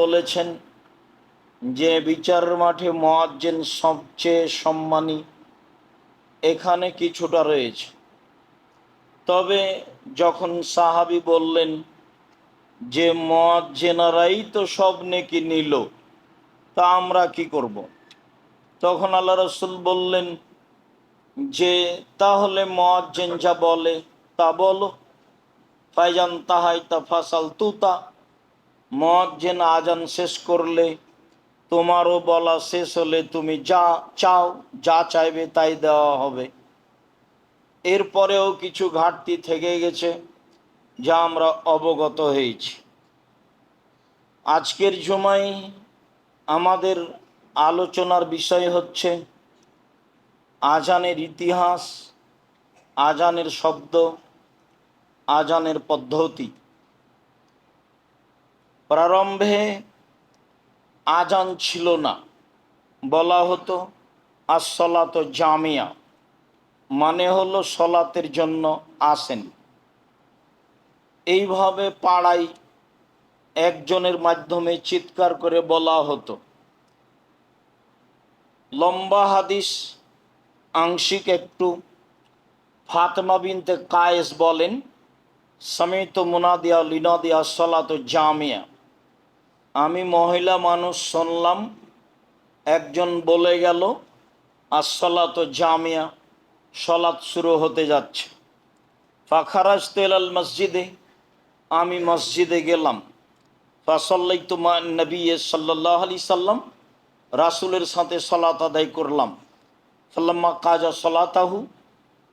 বলেছেন যে বিচার মাঠে মোয়াজ্জেন সবচেয়ে সম্মানী। এখানে কিছুটা রয়েছে। তবে যখন সাহাবি বললেন যে মোয়াজ্জেনারাই তো সব নেকি নিল, তা আমরা কি করব। তখন আল্লাহ রসুল বললেন যে, তাহলে মোয়াজ্জেন যা বলে তা বলো। ফাইজান তাহাই তা ফাসাল তুতা মোয়াজ্জেন আজান শেষ করলে, তোমারও বলা শেষ হলে তুমি যা চাও, যা চাইবে তাই দেওয়া হবে। এরপরেও কিছু ঘাটতি থেকে গেছে, যা আমরা অবগত হয়েছি। আজকের জমায় আমাদের আলোচনার বিষয় হচ্ছে, আজানের ইতিহাস, আজানের শব্দ, আজানের পদ্ধতি। প্রারম্ভে আজান ছিল না। বলা হতো আসলাত জামিয়া মানে হলো সলাতের জন্য আসেন। এইভাবে পাড়ায় একজনের মাধ্যমে চিৎকার করে বলা হতো। লম্বা হাদিস, আংশিক একটু। ফাতেমা বিনতে কায়েস বলেন, সমিত মুনাদিয়া লিনাদিয়া সলাত জামিয়া আমি মহিলা মানুষ শুনলাম, একজন বলে গেল আসলাত জামিয়া, সলাৎ শুরু হতে যাচ্ছে। ফাখারাজ তেলাল মসজিদে আমি মসজিদে গেলাম। ফাসল্লাই তোমা নবী সাল্লাহ আলি সাল্লাম রাসুলের সাথে সলাত আদায় করলাম। সাল্লাম্মা কাজা সলাতাহু,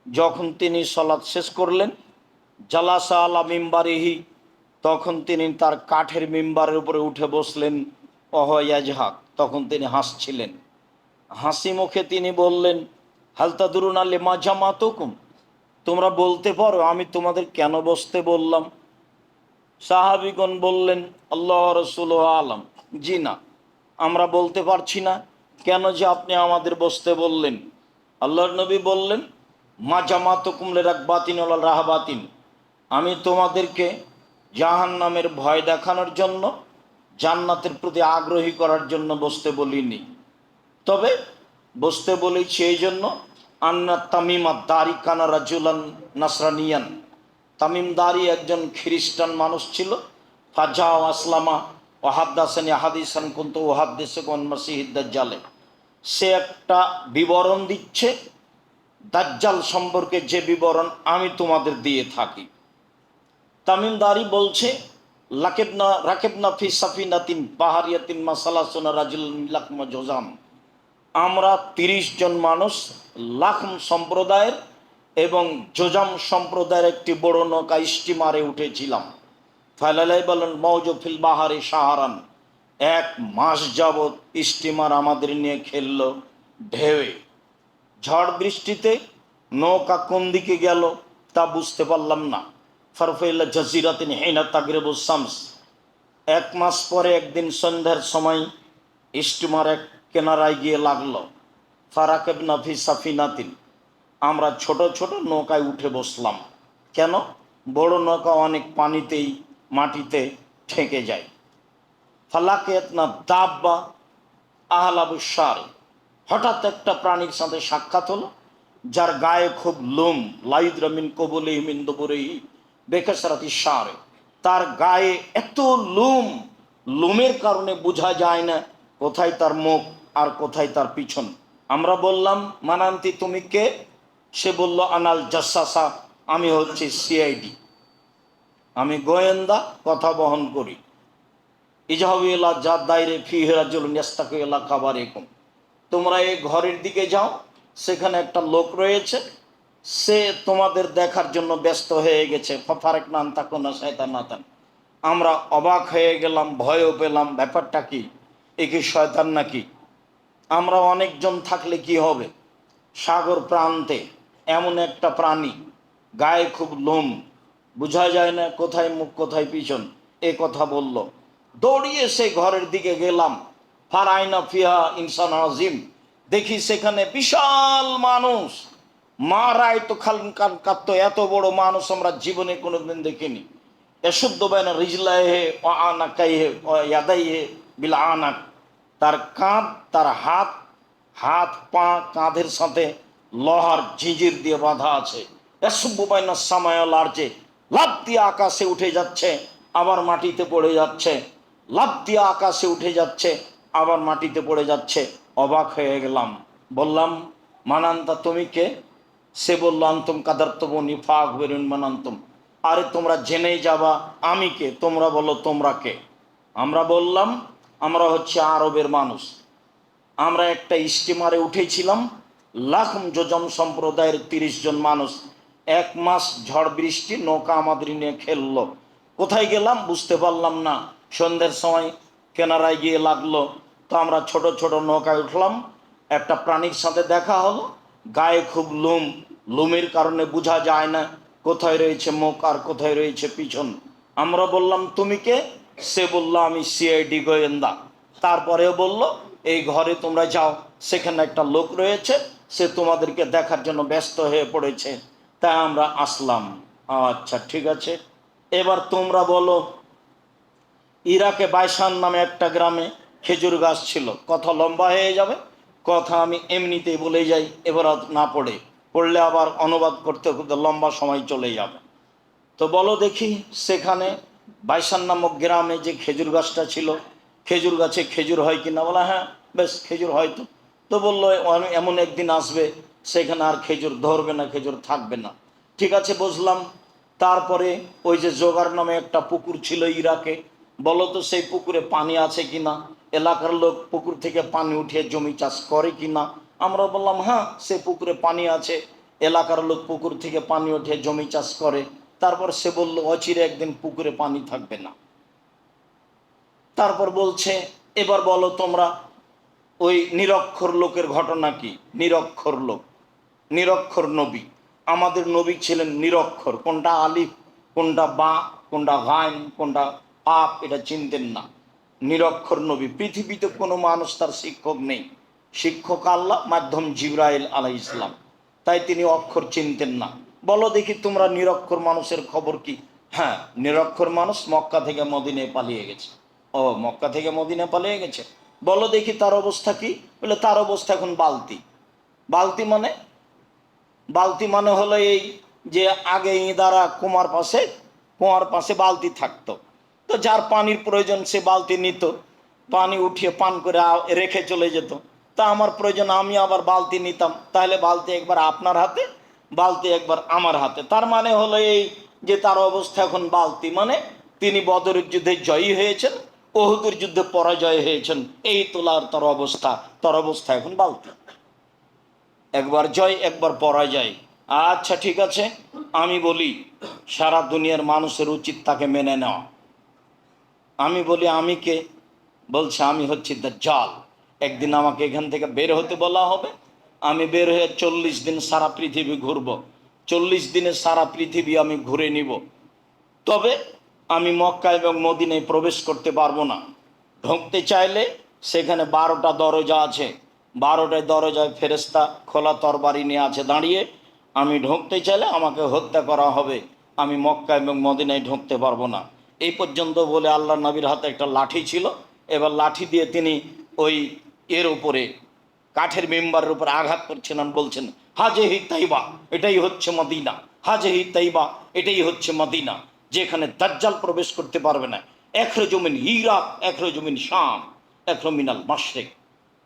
যখন তিনি সলাৎ শেষ করলেন, জালাসা আলা মিম্বারিহি তখন তিনি তার কাঠের মেম্বারের উপরে উঠে বসলেন অহয়াজহাক তখন তিনি হাসছিলেন। হাসি মুখে তিনি বললেন হালতা দুরুন আলে মা জামাতুকুম। তোমরা বলতে পারো, আমি তোমাদের কেন বসতে বললাম? সাহাবিগণ বললেন, আল্লাহ রসুল আলম। জি না, আমরা বলতে পারছি না, কেন যে আপনি আমাদের বসতে বললেন? আল্লাহর নবী বললেন, মা জামাত কুমলে রাখবাতিন রাহবাতিন। আমি তোমাদেরকে জাহান নামের ভয় দেখানোর জন্য, জান্নাতের প্রতি আগ্রহী করার জন্য বসতে বলিনি। তবে বসতে বলেছি এই জন্য, আন্না তামিমা দারি কানা রাজুলান নাসরানিয়ান। তামিম দারি একজন খ্রিস্টান মানুষ ছিল। ফাজা ও আসলামা ওহাদ্দাসানি হাদিসান কুন্ত ওহাদ্দেশে কোন মাসিহিদ্দাজ্জালে সে একটা বিবরণ দিচ্ছে, দাজ্জাল সম্পর্কে যে বিবরণ আমি তোমাদের দিয়ে থাকি। তামিম দারি বলছে, লাকেবনা, রাকেবনা ফি সাফিনাতিন পাহাড়িয়াতিন মাসালাসোনা রাজুল লাকমা জোজাম আমরা তিরিশ জন মানুষ লাখম সম্প্রদায়ের এবং জোজাম সম্প্রদায়ের একটি বড় নৌকা স্টিমারে উঠেছিলাম। ফাইলালাই বলেন মৌজফিল বাহারে সাহারান এক মাস যাবৎ স্টিমার আমাদের নিয়ে খেলল ঢেউয়ে। ঝড় বৃষ্টিতে নৌকা কোন দিকে গেল তা বুঝতে পারলাম না। ফারফেল্লা জাজিরাতিন হেনা তাগরেব শামস। এক মাস পরে একদিন সন্ধ্যার সময় স্টিমার এক কেনারায় গিয়ে লাগল ফারাকেব নাফি সাফিনাতিন। আমরা ছোট ছোট নৌকায় উঠে বসলাম। কেন? বড় নৌকা অনেক পানিতেই মাটিতে ঠেকে যায়। ফালাকেত না দাব্বা আহলাবুসার হঠাৎ একটা প্রাণীর সাথে সাক্ষাৎ হলো, যার গায়ে খুব লোম লাইদ্রামিন কবলে হিমিন দবরেই বেকেসরাতি সারে। তার গায়ে এত লোম, লোমের কারণে বোঝা যায় না কোথায় তার মুখ আর কোথায় তার পিছন। আমরা বললাম, মানান্তি, তুমি কে? সে বলল, আনাল জাসাসা, আমি হচ্ছে সিআইডি। আমি গোয়েন্দা, কথা বহন করি। ইজাহাবিল্লা যার দায়রে ফি হেরাজুল খাবার এরকম তোমরা এই ঘরের দিকে যাও, সেখানে একটা লোক রয়েছে সে তোমাদের দেখার জন্য ব্যস্ত হয়ে গেছে। ফারেক নান তাকো না, শয়তান নাতান আমরা অবাক হয়ে গেলাম, ভয়ও পেলাম। ব্যাপারটা কি? এ কি শয়তান নাকি? আমরা অনেকজন থাকলে কি হবে? সাগর প্রান্তে এমন একটা প্রাণী, গায়ে খুব লোম। বোঝা যায় না কোথায় মুখ, কোথায় পিছন। এ কথা বলল। দৌড়িয়ে সে ঘরের দিকে গেলাম। ফারাইনা ফিহা ইনসান আজিম। দেখি সেখানে বিশাল মানুষ। মারায় তো খান কান কাঁদতো এত বড় মানুষ আমরা জীবনে কোনোদিন দেখিনি। এশুদ্ধ বেন রিজলাহে ও আনাকাইহে ও ইয়াদাইহে বিল আনাক। তার কাঁধ, তার হাত হাত, পা কাঁধের সাথে লোহার ঝিঁঝির দিয়ে বাঁধা আছে। এসব্য বাইনা সামায় লাড়ছে লাভ দিয়ে আকাশে উঠে যাচ্ছে, আবার মাটিতে পড়ে যাচ্ছে। লাভ দিয়ে আকাশে উঠে যাচ্ছে, আবার মাটিতে পড়ে যাচ্ছে। অবাক হয়ে গেলাম। বললাম, মানান্তা, তুমি কে? সে বলল, আন্তম কাদার্তব নিফাক বেরুন মানান্তম আরে, তোমরা জেনেই যাবা, আমি কে? তোমরা বলো, তোমরা কে? আমরা বললাম, আমরা হচ্ছে আরবের মানুষ। আমরা একটা স্টিমারে উঠেছিলাম, লাখম যোজম সম্প্রদায়ের তিরিশ জন মানুষ। এক মাস ঝড় বৃষ্টি, নৌকা আমাদের নিয়ে খেললো। কোথায় গেলাম? বুঝতে পারলাম না। সন্ধ্যের সময় কেনারায় গিয়ে লাগল। তো আমরা ছোট ছোট নৌকায় উঠলাম। একটা প্রাণীর সাথে দেখা হলো। গায়ে খুব লুম, লুমের কারণে বোঝা যায় না কোথায় রয়েছে মুখ আর কোথায় রয়েছে পিছন। আমরা বললাম, তুমি কে? সে বলল, আমি সিআইডি গোয়েন্দা। তারপরেও বলল, এই ঘরে তোমরা যাও, সেখানে একটা লোক রয়েছে, সে তোমাদেরকে দেখার জন্য ব্যস্ত হয়ে পড়েছে। তাই আমরা আসলাম। আচ্ছা ঠিক আছে। এবার তোমরা বলো, ইরাকে বাইসান নামে একটা গ্রামে খেজুর গাছ ছিল, কথা লম্বা হয়ে যাবে। কথা আমি এমনিতেই বলে যাই এবার না পড়ে। পড়লে আবার অনুবাদ করতে করতে লম্বা সময় চলে যাবে। তো বলো দেখি, সেখানে বাইসান নামক গ্রামে যে খেজুর গাছটা ছিল, খেজুর গাছে খেজুর হয় কি না বলা হ্যাঁ বেশ, খেজুর হয়তো তো। বলল "এ- এমন একদিন আসবে, সেখানে আর খেজুর ধরবে না, খেজুর থাকবে না। ঠিক আছে, বুঝলাম। তারপরে ওই যে জোগার নামে একটা পুকুর ছিল ইরাকে। বলো তো, সেই পুকুরে পানি আছে কি না এলাকার লোক পুকুর থেকে পানি উঠিয়ে জমি চাষ করে কি না আমরা বললাম হ্যাঁ সে পুকুরে পানি আছে। এলাকার লোক পুকুর থেকে পানি উঠিয়ে জমি চাষ করে। তারপর সে বলল, অচিরে একদিন পুকুরে পানি থাকবে না। তারপর বলছে, এবার বলো তোমরা, ওই নিরক্ষর লোকের ঘটনা কি? নিরক্ষর লোক, নিরক্ষর নবী। আমাদের নবী ছিলেন নিরক্ষর। কোনটা আলিফ, কোনটা বা, কোনটা গায়ন কোনটা আপ এটা চিনতেন না। নিরক্ষর নবী। পৃথিবীতে কোনো মানুষ তার শিক্ষক নেই। শিক্ষক আল্লাহ, মাধ্যম জিব্রাইল আলাই ইসলাম তাই তিনি অক্ষর চিনতেন না। বলো দেখি তোমরা নিরক্ষর মানুষের খবর কি? হ্যাঁ নিরক্ষর মানুষ মক্কা থেকে মদিনে পালিয়ে গেছে। ও, মক্কা থেকে মদিনে পালিয়ে গেছে। বলো দেখি তার অবস্থা কি? বলে তার অবস্থা এখন বালতি। বালতি মানে? বালতি মানে হলো এই যে আগে ইঁদারা কুমার পাশে কুমার পাশে বালতি থাকতো। তো যার পানির প্রয়োজন, সে বালতি নিত, পানি উঠিয়ে পান করে রেখে চলে যেত। তা আমার প্রয়োজন, আমি আবার বালতি নিতাম। তাহলে বালতি একবার আপনার হাতে, বালতি একবার আমার হাতে। তার মানে হলো এই যে তার অবস্থা এখন বালতি। মানে তিনি বদরের যুদ্ধে জয়ী হয়েছেন, ওহুদের যুদ্ধে পরাজয় হয়েছেন। এই তোলার তার অবস্থা। তার অবস্থা এখন বালতি। একবার জয়, একবার পরাজয়। আচ্ছা ঠিক আছে। আমি বলি, সারা দুনিয়ার মানুষের উচিত তাকে মেনে নেওয়া। আমি বলি, আমি কে? বলছে, আমি হচ্ছি দ্য জাল একদিন আমাকে এখান থেকে বের হতে বলা হবে। আমি বের হয়ে চল্লিশ দিন সারা পৃথিবী ঘুরব। চল্লিশ দিনে সারা পৃথিবী আমি ঘুরে নিব। তবে আমি মক্কা এবং মদিনায় প্রবেশ করতে পারব না। ঢুকতে চাইলে সেখানে বারোটা দরজা আছে। বারোটায় দরজায় ফেরেস্তা খোলা তরবারি নিয়ে আছে দাঁড়িয়ে। আমি ঢুকতে চাইলে আমাকে হত্যা করা হবে। আমি মক্কা এবং মদিনায় ঢুকতে পারব না। এই পর্যন্ত বলে আল্লাহ নবীর হাতে একটা লাঠি ছিল। এবার লাঠি দিয়ে তিনি ওই এর উপরে, কাঠের মেম্বারের উপর আঘাত করছেন আর বলছেন হাজে হি তাইবা, এটাই হচ্ছে মদিনা। হাজে হি তাইবা, এটাই হচ্ছে মদিনা, যেখানে দাজ্জাল প্রবেশ করতে পারবে না। একরে জমিন ইরাক একরে জমিন শাম একরে মিনাল মাশরেক।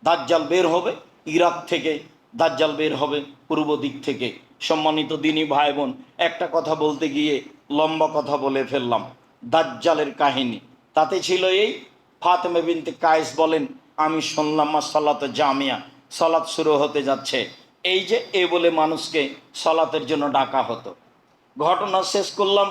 দাজ্জাল বের হবে, ইরাক থেকে দাজ্জাল বের হবে, পূর্ব দিক থেকে। সম্মানিত দিনী ভাই বোন, একটা কথা বলতে গিয়ে লম্বা কথা বলে ফেললাম। দাজ্জালের কাহিনী। তাতে ছিল এই, ফাতেমে বিনতে কায়েস বলেন, আমি শুনলাম সালাত জামিয়া সলাৎ শুরু হতে যাচ্ছে। এই যে, এ বলে মানুষকে সলাতের জন্য ডাকা হতো। ঘটনা শেষ করলাম